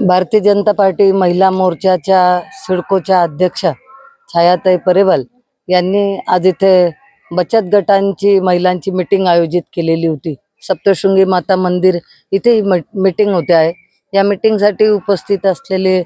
Bharatiya Janata party महिला मोर्चाच्या सिडकोच्या अध्यक्षा छायाताई परेवाल यांनी आज इथे बचत गटांची महिलांची मिटिंग आयोजित केलेली होती. सप्तशृंगी माता मंदिर इथे ही मिटिंग होते आहे. या मिटिंगसाठी उपस्थित असलेले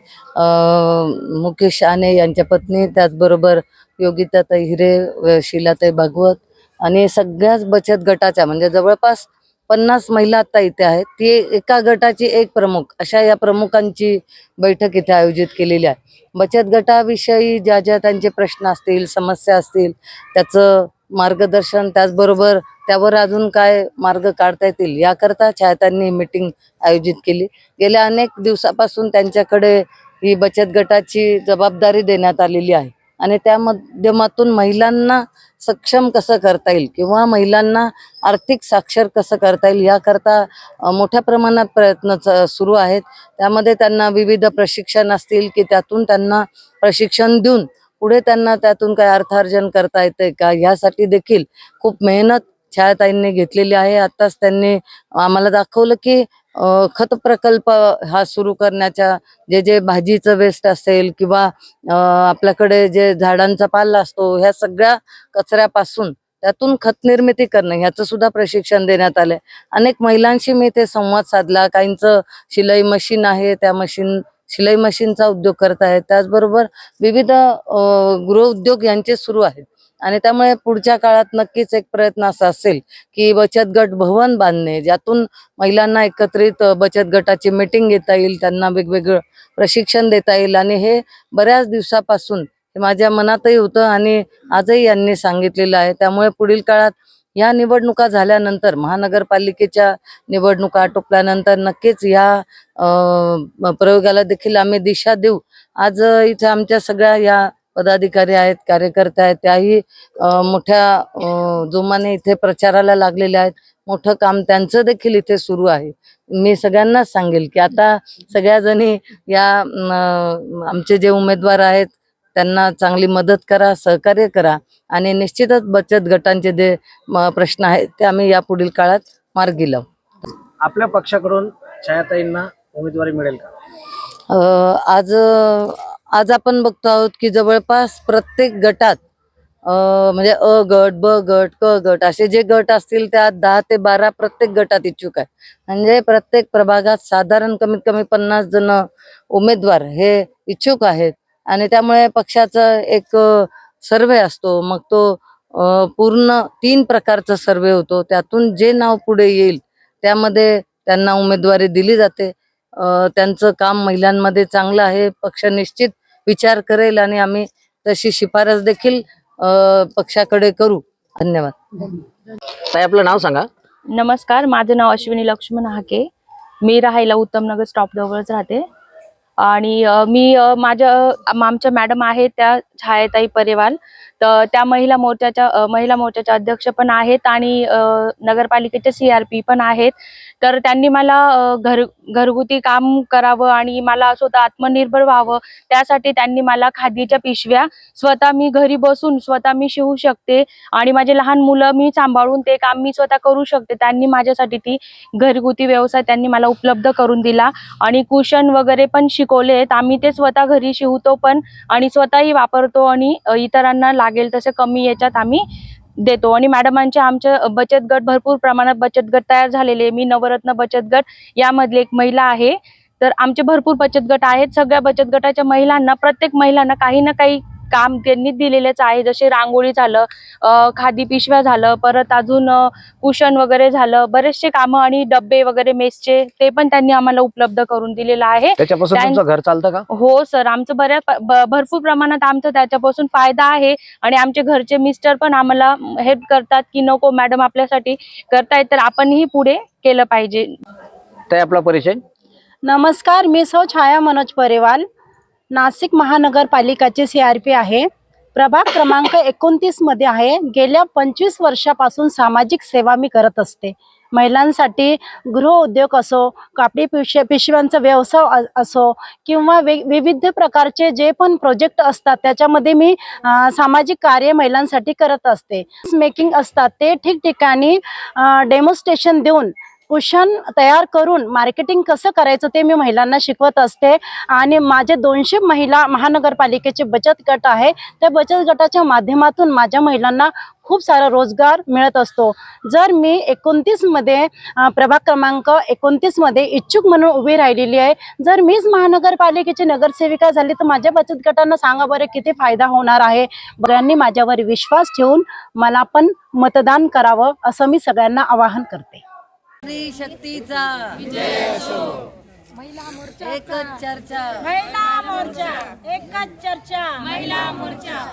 मुकेश आने यांच्या पत्नी त्याचबरोबर योगिताताई हिरे शिलाताई भागवत आणि सगळ्याच बचत गटाच्या म्हणजे जवळपास पन्नास महिला आता इथे आहेत. ती एका गटाची एक प्रमुख अशा या प्रमुखांची बैठक इथे आयोजित केलेली आहे. बचत गटाविषयी ज्या ज्या त्यांचे प्रश्न असतील समस्या असतील त्याचं मार्गदर्शन त्याचबरोबर त्यावर अजून काय मार्ग काढता येतील याकरता छायातांनी मीटिंग आयोजित केली. गेल्या अनेक दिवसापासून त्यांच्याकडे ही बचत गटाची जबाबदारी देण्यात आलेली आहे. आणि त्या माध्यमातून महिलांना सक्षम कसं करता येईल किंवा महिलांना आर्थिक साक्षर कसं करता येईल याकरता मोठ्या प्रमाणात प्रयत्न च- सुरू आहेत. त्यामध्ये त्यांना विविध प्रशिक्षण असतील की त्यातून त्यांना प्रशिक्षण देऊन पुढे त्यांना त्यातून काय अर्थार्जन करता येते का यासाठी देखील खूप मेहनत छायाताईंनी घेतलेली आहे. आत्ताच त्यांनी आम्हाला दाखवलं की खत प्रकल्प हा सुरू करण्याच्या जे जे भाजीचं वेस्ट असेल किंवा आपल्याकडे जे झाडांचा पाला असतो ह्या सगळ्या कचऱ्यापासून त्यातून खत निर्मिती करणं ह्याचं सुद्धा प्रशिक्षण देण्यात आलंय. अनेक महिलांशी मी ते संवाद साधला. काहींचं शिलाई मशीन आहे त्या मशीन शिलाई मशीनचा उद्योग करत आहेत. त्याचबरोबर विविध गृहउद्योग यांचे सुरू आहेत. आणि त्यामुळे पुढच्या काळात नक्कीच एक प्रयत्न असा असेल की बचत गट भवन बांधणे ज्यातून महिलांना एकत्रित बचत गटाची मीटिंग घेता येईल त्यांना वेगवेगळं प्रशिक्षण देता येईल आणि हे बऱ्याच दिवसापासून माझ्या मनातही होतं आणि आजही यांनी सांगितलेलं आहे. त्यामुळे पुढील काळात या निवडणुका झाल्यानंतर महानगरपालिकेच्या निवडणुका आटोपल्यानंतर नक्कीच या प्रयोगाला देखील आम्ही दिशा देऊ. आज इथे आमच्या सगळ्या या पदाधिकारी आहेत कार्यकर्ते आहेत त्याही मोठ्या जोमाने इथे प्रचाराला लागलेले आहेत. मोठं काम त्यांचं देखील इथे सुरू आहे. मी सगळ्यांनाच सांगेल की आता सगळ्या जणी या आमचे जे उमेदवार आहेत त्यांना चांगली मदत करा सहकार्य करा आणि निश्चितच बचत गटांचे जे प्रश्न आहेत ते आम्ही या पुढील काळात मार्गी लावू. आपल्या पक्षाकडून छायाताईंना उमेदवारी मिळेल का? आज आज आपण बघतो आहोत की जवळपास प्रत्येक गटात म्हणजे अ गट ब गट क गट असे जे गट असतील त्यात दहा ते बारा प्रत्येक गटात इच्छुक आहे. म्हणजे प्रत्येक प्रभागात साधारण कमीत कमी पन्नास जण उमेदवार हे इच्छुक आहेत. आणि त्यामुळे पक्षाचा एक सर्वे असतो. मग तो पूर्ण तीन प्रकारचा सर्वे होतो. त्यातून जे नाव पुढे येईल त्यामध्ये त्यांना उमेदवारी दिली जाते. त्यांचं काम महिलांमध्ये चांगलं आहे. पक्ष निश्चित विचार करेल आणि आम्ही तशी शिफारस देखील पक्षाकडे करू. धन्यवाद. ताई आपलं नाव सांगा. नमस्कार माझं नाव अश्विनी लक्ष्मण हाके. मी राहायला उत्तमनगर स्टॉप जवळच राहते. आणि मी माझ्या आमच्या मॅडम आहेत त्या छायाताई परिवार. तर त्या महिला मोर्चाच्या महिला मोर्चाच्या अध्यक्ष पण आहेत आणि नगरपालिकेच्या नगरपालिकेचे सी आर पी पण आहेत. तर त्यांनी मला घर घरगुती काम करावं आणि मला स्वतः आत्मनिर्भर व्हावं त्यासाठी त्यांनी मला खादीच्या पिशव्या स्वतः मी घरी बसून स्वतः मी शिवू शकते आणि माझे लहान मुलं मी सांभाळून ते काम मी स्वतः करू शकते. त्यांनी माझ्यासाठी ती घरगुती व्यवसाय त्यांनी मला उपलब्ध करून दिला आणि कुशन वगैरे पण शिकवले आम्ही ते स्वतः घरी शिवतो पण आणि स्वतःही करतो आणि इतरांना लागेल तसे कमी याच्यात आम्ही देतो. आणि मॅडमांचे आमचे बचत गट भरपूर प्रमाणात बचत गट तयार झालेले मी नवरत्न बचत गट यामधली एक महिला आहे. तर आमचे भरपूर बचत गट आहेत. सगळ्या बचत गटाच्या महिलांना प्रत्येक महिलांना काही ना काही काम त्यांनी दिलेलेच आहे. जसे रांगोळी झालं अ, खादी पिशव्या झालं परत अजून कुशन वगैरे झालं. बरेचसे कामं आणि डब्बे वगैरे मेसचे ते पण त्यांनी आम्हाला उपलब्ध करून दिलेलं आहे. त्याच्यापासून त्यां- तुमचं घर चालतं का? हो सर. आमचं बऱ्या ब- भरपूर प्रमाणात आमचं त्याच्यापासून फायदा आहे आणि आमचे घरचे मिस्टर पण आम्हाला हेल्प करतात की नको मॅडम आपल्यासाठी करतायत तर आपणही पुढे केलं पाहिजे. ताई आपला परिचय? नमस्कार. मी सौ छाया मनोज परेवाल नाशिक महानगरपालिकाचे सी आर पी आहे. प्रभाग क्रमांक एकोणतीसमध्ये आहे. गेल्या पंचवीस वर्षापासून सामाजिक सेवा मी करत असते. महिलांसाठी गृहउद्योग असो कापडी पिश पिशव्यांचा व्यवसाय असो किंवा वे विविध प्रकारचे जे पण प्रोजेक्ट असतात त्याच्यामध्ये मी सामाजिक कार्य महिलांसाठी करत असते. मेकिंग असतात. ते ठिकठिकाणी डेमॉन्स्ट्रेशन देऊन कुशन तयार करून मार्केटिंग कसं करायचं ते मी महिलांना शिकवत असते. आणि माझे दोनशे महिला महानगरपालिकेचे बचत गट आहे. त्या बचत गटाच्या माध्यमातून माझ्या महिलांना खूप सारा रोजगार मिळत असतो. जर मी एकोणतीसमध्ये प्रभाग क्रमांक एकोणतीसमध्ये इच्छुक म्हणून उभी राहिलेली आहे. जर मीच महानगरपालिकेची नगरसेविका झाली तर माझ्या बचत गटांना सांगा बरं किती फायदा होणार आहे. सगळ्यांनी माझ्यावर विश्वास ठेवून मला पण मतदान करावं असं मी सगळ्यांना आवाहन करते. स्त्री शक्तीचा. एकच चर्चा. महिला मोर्चा. एकच चर्चा. महिला मोर्चा.